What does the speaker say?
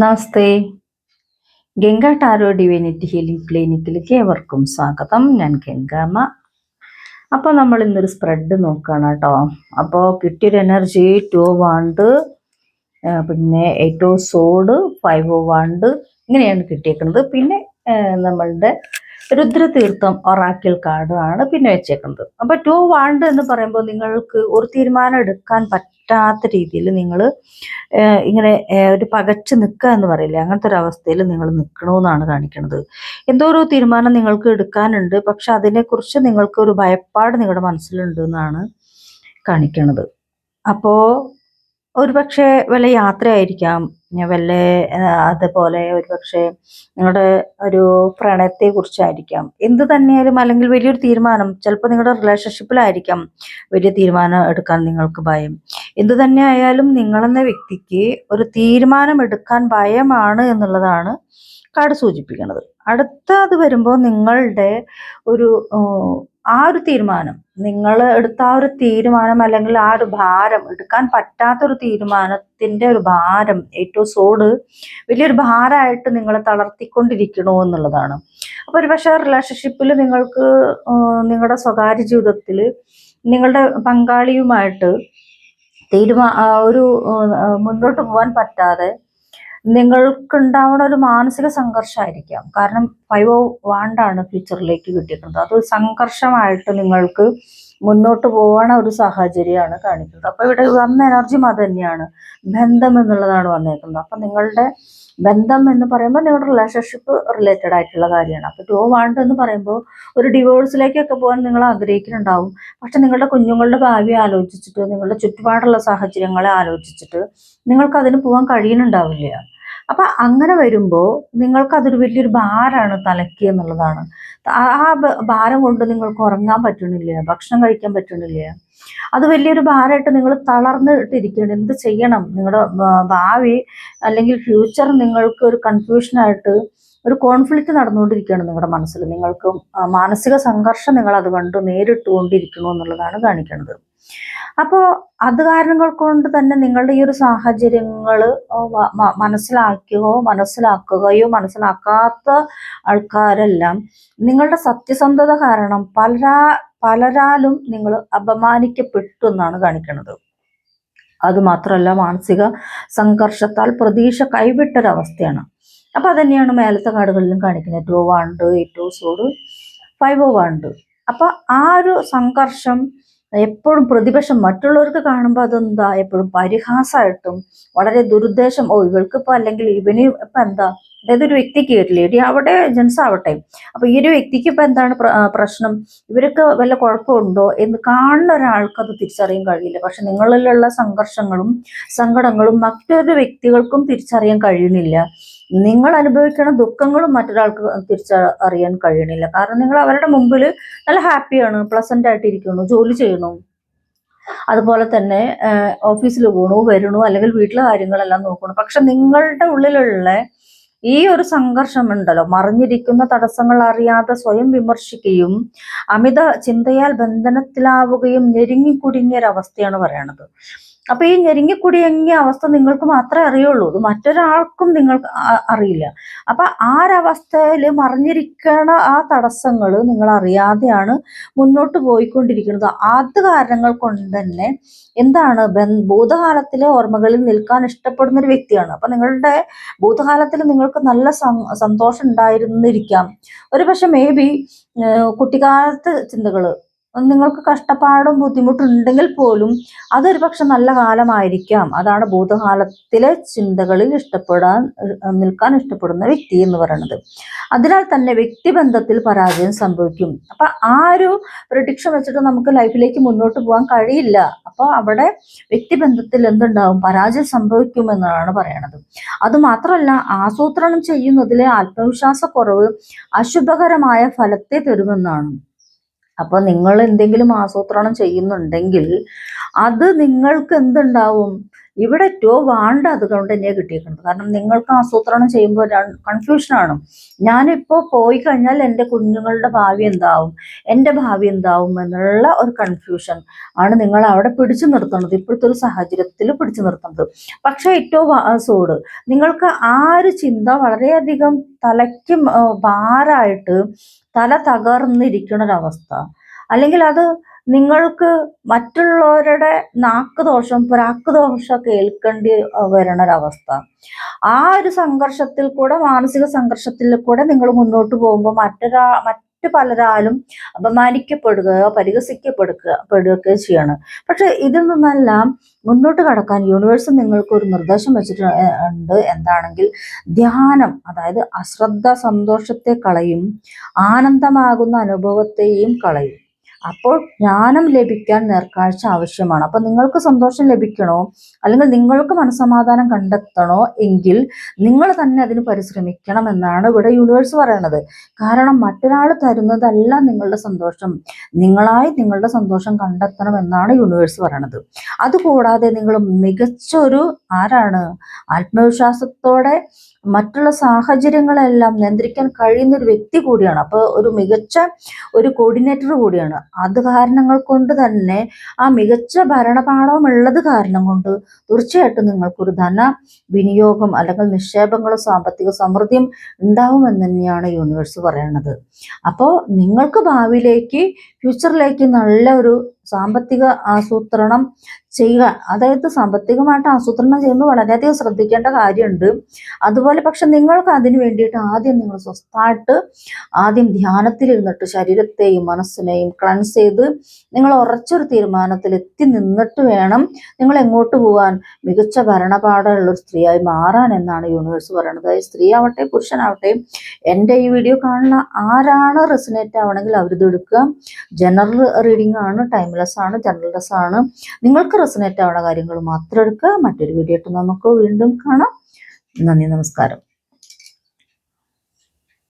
നമസ്തേ. Ganga tarot divinity healing ക്ലിനിക്കിലേക്ക് ഏവർക്കും സ്വാഗതം. ഞാൻ ഗംഗാമ്മ. അപ്പോൾ നമ്മൾ ഇന്നൊരു സ്പ്രെഡ് നോക്കുകയാണ് കേട്ടോ. അപ്പോൾ കിട്ടിയൊരു എനർജി ടു വാണ്ട് പിന്നെ എയ്റ്റ് ഓ സോഡ് ഫൈവ് ഓ വാണ്ട് ഇങ്ങനെയാണ് കിട്ടിയേക്കുന്നത്. പിന്നെ നമ്മളുടെ രുദ്രതീർത്ഥം ഒറാക്കിൾ കാർഡാണ് പിന്നെ വെച്ചേക്കുന്നത്. അപ്പോൾ ടു വാണ്ട് എന്ന് പറയുമ്പോൾ നിങ്ങൾക്ക് ഒരു തീരുമാനം എടുക്കാൻ പറ്റാത്ത രീതിയിൽ നിങ്ങൾ ഇങ്ങനെ ഒരു പകച്ച് നിൽക്കുക എന്ന് പറയില്ല? അങ്ങനത്തെ ഒരു അവസ്ഥയിൽ നിങ്ങൾ നിൽക്കണമെന്നാണ് കാണിക്കുന്നത്. എന്തോ ഒരു തീരുമാനം നിങ്ങൾക്ക് എടുക്കാനുണ്ട് പക്ഷെ അതിനെക്കുറിച്ച് നിങ്ങൾക്ക് ഒരു ഭയപ്പാട് നിങ്ങളുടെ മനസ്സിലുണ്ട് എന്നാണ് കാണിക്കുന്നത് അപ്പോൾ ഒരുപക്ഷെ വല്ല യാത്രയായിരിക്കാം വല്ല അതുപോലെ ഒരുപക്ഷെ നിങ്ങളുടെ ഒരു പ്രണയത്തെ കുറിച്ചായിരിക്കാം എന്ത് തന്നെയായാലും അല്ലെങ്കിൽ വലിയൊരു തീരുമാനം ചിലപ്പോൾ നിങ്ങളുടെ റിലേഷൻഷിപ്പിലായിരിക്കാം വലിയ തീരുമാനം എടുക്കാൻ നിങ്ങൾക്ക് ഭയം. എന്തു തന്നെ ആയാലും നിങ്ങളെന്ന വ്യക്തിക്ക് ഒരു തീരുമാനം എടുക്കാൻ ഭയമാണ് എന്നുള്ളതാണ് കാർഡ് സൂചിപ്പിക്കുന്നത്. അടുത്ത അത് വരുമ്പോൾ നിങ്ങളുടെ ഒരു ആ ഒരു തീരുമാനം നിങ്ങൾ എടുത്ത ആ ഒരു തീരുമാനം അല്ലെങ്കിൽ ആ ഒരു ഭാരം എടുക്കാൻ പറ്റാത്ത ഒരു തീരുമാനത്തിന്റെ ഒരു ഭാരം ഏറ്റവും സോഡ് വലിയൊരു ഭാരമായിട്ട് നിങ്ങളെ തളർത്തിക്കൊണ്ടിരിക്കണോ എന്നുള്ളതാണ്. അപ്പോൾ ഒരു പക്ഷേ റിലേഷൻഷിപ്പിൽ നിങ്ങൾക്ക് നിങ്ങളുടെ സ്വകാര്യ ജീവിതത്തിൽ നിങ്ങളുടെ പങ്കാളിയുമായിട്ട് തീരുമാ ഒരു മുന്നോട്ട് പോകാൻ പറ്റാതെ നിങ്ങൾക്കുണ്ടാവുന്ന ഒരു മാനസിക സംഘർഷമായിരിക്കാം. കാരണം ഫൈവ് വാണ്ടാണ് ഫ്യൂച്ചറിലേക്ക് കിട്ടിയിട്ടുള്ളത്. അത് സംഘർഷമായിട്ട് നിങ്ങൾക്ക് മുന്നോട്ട് പോകണ ഒരു സാഹചര്യമാണ് കാണിക്കുന്നത്. അപ്പൊ ഇവിടെ വന്ന എനർജി അത് തന്നെയാണ് ബന്ധം എന്നുള്ളതാണ് വന്നേക്കുന്നത്. അപ്പൊ നിങ്ങളുടെ ബന്ധം എന്ന് പറയുമ്പോൾ നിങ്ങളുടെ റിലേഷൻഷിപ്പ് റിലേറ്റഡ് ആയിട്ടുള്ള കാര്യമാണ്. അപ്പൊ ടു വാണ്ട് എന്ന് പറയുമ്പോൾ ഒരു ഡിവോഴ്സിലേക്കൊക്കെ പോകാൻ നിങ്ങൾ ആഗ്രഹിക്കുന്നുണ്ടാവും. പക്ഷെ നിങ്ങളുടെ കുഞ്ഞുങ്ങളുടെ ഭാവി ആലോചിച്ചിട്ട് നിങ്ങളുടെ ചുറ്റുപാടുള്ള സാഹചര്യങ്ങളെ ആലോചിച്ചിട്ട് നിങ്ങൾക്ക് അതിന് പോകാൻ കഴിയുന്നുണ്ടാവില്ല. അപ്പൊ അങ്ങനെ വരുമ്പോൾ നിങ്ങൾക്ക് അതൊരു വലിയൊരു ഭാരമാണ് തലയ്ക്ക് എന്നുള്ളതാണ്. ആ ഭാരം കൊണ്ട് നിങ്ങൾക്ക് ഉറങ്ങാൻ പറ്റണില്ല? ഭക്ഷണം കഴിക്കാൻ പറ്റണില്ല? അത് വലിയൊരു ഭാരമായിട്ട് നിങ്ങൾ തളർന്നിട്ടിരിക്കണം എന്ത് ചെയ്യണം? നിങ്ങളുടെ ഭാവി അല്ലെങ്കിൽ ഫ്യൂച്ചർ നിങ്ങൾക്ക് ഒരു കൺഫ്യൂഷനായിട്ട് ഒരു കോൺഫ്ലിക്റ്റ് നടന്നുകൊണ്ടിരിക്കുകയാണ് നിങ്ങളുടെ മനസ്സിൽ. നിങ്ങൾക്ക് മാനസിക സംഘർഷം നിങ്ങൾ അത് കണ്ട് നേരിട്ടുകൊണ്ടിരിക്കുന്നു എന്നുള്ളതാണ് കാണിക്കുന്നത്. അപ്പോൾ അത് കാരണങ്ങൾ കൊണ്ട് തന്നെ നിങ്ങളുടെ ഈ ഒരു സാഹചര്യങ്ങൾ മനസ്സിലാക്കുകയോ മനസ്സിലാക്കുകയോ മനസ്സിലാക്കാത്ത ആൾക്കാരെല്ലാം നിങ്ങളുടെ സത്യസന്ധത കാരണം പലരാ പലരാലും നിങ്ങൾ അപമാനിക്കപ്പെട്ടു എന്നാണ് കാണിക്കുന്നത്. അതുമാത്രമല്ല മാനസിക സംഘർഷത്താൽ പ്രതീക്ഷ കൈവിട്ടൊരവസ്ഥയാണ്. അപ്പൊ അതന്നെയാണ് മേലത്തെ കാർഡുകളിലും കാണിക്കുന്നത്. Two wand eight sword five wand അപ്പൊ ആ ഒരു സംഘർഷം എപ്പോഴും പ്രതിപക്ഷം മറ്റുള്ളവർക്ക് കാണുമ്പോൾ അതെന്താ? എപ്പോഴും പരിഹാസമായിട്ടും വളരെ ദുരുദ്ദേശം. ഓ ഇവൾക്ക് ഇപ്പൊ അല്ലെങ്കിൽ ഇവന് ഇപ്പൊ എന്താ? അതായത് ഒരു വ്യക്തിക്ക് ഇടി അവിടെ ജെൻസ് ആവട്ടെ അപ്പോൾ ഈ ഒരു വ്യക്തിക്ക് ഇപ്പൊ എന്താണ് പ്രശ്നം? ഇവർക്ക് വല്ല കുഴപ്പമുണ്ടോ എന്ന് കാണുന്ന ഒരാൾക്ക് അത് തിരിച്ചറിയാൻ കഴിയില്ല. പക്ഷെ നിങ്ങളിലുള്ള സംഘർഷങ്ങളും സങ്കടങ്ങളും മറ്റൊരു വ്യക്തികൾക്കും തിരിച്ചറിയാൻ കഴിയുന്നില്ല. നിങ്ങൾ അനുഭവിക്കുന്ന ദുഃഖങ്ങളും മറ്റൊരാൾക്ക് തിരിച്ചറിയാൻ കഴിയണില്ല. കാരണം നിങ്ങൾ അവരുടെ മുമ്പിൽ നല്ല ഹാപ്പിയാണ് പ്ലസന്റ് ആയിട്ടിരിക്കുന്നു ജോലി ചെയ്യണു അതുപോലെ തന്നെ ഓഫീസിൽ പോകണു വരണു അല്ലെങ്കിൽ വീട്ടിലെ കാര്യങ്ങളെല്ലാം നോക്കണു പക്ഷെ നിങ്ങളുടെ ഉള്ളിലുള്ള ഈ ഒരു സംഘർഷമുണ്ടല്ലോ. മറിഞ്ഞിരിക്കുന്ന തടസ്സങ്ങൾ അറിയാതെ സ്വയം വിമർശിക്കുകയും അമിത ചിന്തയാൽ ബന്ധനത്തിലാവുകയും ഞെരുങ്ങി കുടുങ്ങിയ ഒരു അവസ്ഥയാണ് പറയണത്. അപ്പൊ ഈ ഞെരുങ്ങി കുടുങ്ങിയ അവസ്ഥ നിങ്ങൾക്ക് മാത്രമേ അറിയുള്ളൂ. ഇത് മറ്റൊരാൾക്കും നിങ്ങൾക്ക് അറിയില്ല. അപ്പൊ ആ ഒരവസ്ഥയിൽ മറിഞ്ഞിരിക്കണ ആ തടസ്സങ്ങൾ നിങ്ങൾ അറിയാതെയാണ് മുന്നോട്ട് പോയിക്കൊണ്ടിരിക്കുന്നത്. അത് കാരണങ്ങൾ കൊണ്ട് തന്നെ എന്താണ്? ഭൂതകാലത്തിലെ ഓർമ്മകളിൽ നിൽക്കാൻ ഇഷ്ടപ്പെടുന്ന ഒരു വ്യക്തിയാണ്. അപ്പൊ നിങ്ങളുടെ ഭൂതകാലത്തിൽ നിങ്ങൾക്ക് നല്ല സന്തോഷം ഉണ്ടായിരുന്നിരിക്കാം. ഒരു പക്ഷെ മേ ബി കുട്ടിക്കാലത്ത് ചിന്തകൾ നിങ്ങൾക്ക് കഷ്ടപ്പാടും ബുദ്ധിമുട്ടുണ്ടെങ്കിൽ പോലും അതൊരു പക്ഷെ നല്ല കാലമായിരിക്കാം. അതാണ് ഭൂതകാലത്തിലെ ചിന്തകളിൽ ഇഷ്ടപ്പെടാൻ നിൽക്കാൻ ഇഷ്ടപ്പെടുന്ന വ്യക്തി എന്ന് പറയുന്നത് അതിനാൽ തന്നെ വ്യക്തിബന്ധത്തിൽ പരാജയം സംഭവിക്കും. അപ്പൊ ആ ഒരു പ്രഡിക്ഷൻ വെച്ചിട്ട് നമുക്ക് ലൈഫിലേക്ക് മുന്നോട്ട് പോകാൻ കഴിയില്ല. അപ്പോൾ അവിടെ വ്യക്തിബന്ധത്തിൽ എന്തുണ്ടാവും? പരാജയം സംഭവിക്കുമെന്നാണ് പറയണത്. അതുമാത്രമല്ല ആസൂത്രണം ചെയ്യുന്നതിലെ ആത്മവിശ്വാസക്കുറവ് അശുഭകരമായ ഫലത്തെ തരുമെന്നാണ്. അപ്പൊ നിങ്ങൾ എന്തെങ്കിലും ആസൂത്രണം ചെയ്യുന്നുണ്ടെങ്കിൽ അത് നിങ്ങൾക്ക് എന്തുണ്ടാവും? ഇവിടെ ഏറ്റവും വേണ്ട അതുകൊണ്ട് തന്നെയാണ് കിട്ടിയിരിക്കുന്നത് കാരണം നിങ്ങൾക്ക് ആസൂത്രണം ചെയ്യുമ്പോൾ കൺഫ്യൂഷനാണ് ഞാനിപ്പോൾ പോയി കഴിഞ്ഞാൽ എന്റെ കുഞ്ഞുങ്ങളുടെ ഭാവി എന്താവും? എന്റെ ഭാവി എന്താവും? എന്നുള്ള ഒരു കൺഫ്യൂഷൻ ആണ് നിങ്ങൾ അവിടെ പിടിച്ചു നിർത്തുന്നത്. ഇപ്പോഴത്തെ ഒരു സാഹചര്യത്തിൽ പിടിച്ചു നിർത്തുന്നത്. പക്ഷേ ഏറ്റവും സൂട് നിങ്ങൾക്ക് ആ ഒരു ചിന്ത വളരെയധികം തലയ്ക്ക് ഭാരമായിട്ട് തല തകർന്നിരിക്കുന്ന ഒരവസ്ഥ അല്ലെങ്കിൽ അത് നിങ്ങൾക്ക് മറ്റുള്ളവരുടെ നാക്ക് ദോഷം പ്രാക്ക് ദോഷം കേൾക്കേണ്ടി വരണ ഒരവസ്ഥ ആ ഒരു സംഘർഷത്തിൽ കൂടെ മാനസിക സംഘർഷത്തിൽ കൂടെ നിങ്ങൾ മുന്നോട്ട് പോകുമ്പോൾ മറ്റൊരാ മറ്റു പലരാലും അപമാനിക്കപ്പെടുകയോ പരിഹസിക്കപ്പെടുക ചെയ്യാണ്. പക്ഷെ ഇതിൽ നിന്നെല്ലാം മുന്നോട്ട് കടക്കാൻ യൂണിവേഴ്സ് നിങ്ങൾക്ക് ഒരു നിർദ്ദേശം വെച്ചിട്ടുണ്ട് എന്താണെങ്കിൽ ധ്യാനം അതായത് അശ്രദ്ധ സന്തോഷത്തെ കളയും ആനന്ദമാകുന്ന അനുഭവത്തെയും കളയും. അപ്പോൾ ജ്ഞാനം ലഭിക്കാൻ നേർക്കാഴ്ച ആവശ്യമാണ്. അപ്പൊ നിങ്ങൾക്ക് സന്തോഷം ലഭിക്കണോ? അല്ലെങ്കിൽ നിങ്ങൾക്ക് മനസ്സമാധാനം കണ്ടെത്തണോ? എങ്കിൽ നിങ്ങൾ തന്നെ അതിന് പരിശ്രമിക്കണം എന്നാണ് ഇവിടെ യൂണിവേഴ്സ് പറയണത്. കാരണം മറ്റൊരാൾ തരുന്നതല്ല നിങ്ങളുടെ സന്തോഷം. നിങ്ങളായി നിങ്ങളുടെ സന്തോഷം കണ്ടെത്തണം എന്നാണ് യൂണിവേഴ്സ് പറയണത്. അതുകൂടാതെ നിങ്ങൾ മികച്ചൊരു ആരാണ്? ആത്മവിശ്വാസത്തോടെ മറ്റുള്ള സാഹചര്യങ്ങളെല്ലാം നിയന്ത്രിക്കാൻ കഴിയുന്ന ഒരു വ്യക്തി കൂടിയാണ്. അപ്പോൾ ഒരു മികച്ച ഒരു കോർഡിനേറ്റർ കൂടിയാണ്. അത് കാരണങ്ങൾ കൊണ്ട് തന്നെ ആ മികച്ച ഭരണപാഠവും ഉള്ളത് കാരണം കൊണ്ട് തീർച്ചയായിട്ടും നിങ്ങൾക്കൊരു ധന വിനിയോഗം അല്ലെങ്കിൽ നിക്ഷേപങ്ങളും സാമ്പത്തിക സമൃദ്ധിയും ഉണ്ടാവുമെന്ന് തന്നെയാണ് യൂണിവേഴ്സ് പറയുന്നത് അപ്പോൾ നിങ്ങൾക്ക് ഭാവിയിലേക്ക് ഫ്യൂച്ചറിലേക്ക് നല്ല ഒരു സാമ്പത്തിക ആസൂത്രണം ചെയ്യുക. അതായത് സാമ്പത്തികമായിട്ട് ആസൂത്രണം ചെയ്യുമ്പോൾ വളരെയധികം ശ്രദ്ധിക്കേണ്ട കാര്യമുണ്ട്. അതുപോലെ പക്ഷെ നിങ്ങൾക്ക് അതിന് വേണ്ടിയിട്ട് ആദ്യം നിങ്ങൾ സ്വസ്ഥമായിട്ട് ആദ്യം ധ്യാനത്തിലിരുന്നിട്ട് ശരീരത്തെയും മനസ്സിനെയും ക്ലൻസ് ചെയ്ത് നിങ്ങൾ ഉറച്ചൊരു തീരുമാനത്തിൽ എത്തി നിന്നിട്ട് വേണം നിങ്ങൾ എങ്ങോട്ട് പോകാൻ മികച്ച ഭരണപാഠമുള്ള ഒരു സ്ത്രീയായി മാറാൻ എന്നാണ് യൂണിവേഴ്സ് പറയുന്നത്. അതായത് സ്ത്രീ ആവട്ടെ പുരുഷനാവട്ടെ എന്റെ ഈ വീഡിയോ കാണുന്ന ആരാണ് റെസിനേറ്റ് ആവണമെങ്കിൽ അവരിത് എടുക്കുക. ജനറൽ റീഡിംഗ് ആണ് ടൈംലെസ് ആണ് ജനറൽ ആണ് നിങ്ങൾക്ക് റെസിനേറ്റ് ആവുന്ന കാര്യങ്ങൾ മാത്രം എടുക്കുക. മറ്റൊരു വീഡിയോ നമുക്ക് വീണ്ടും കാണാം. നന്ദി നമസ്കാരം.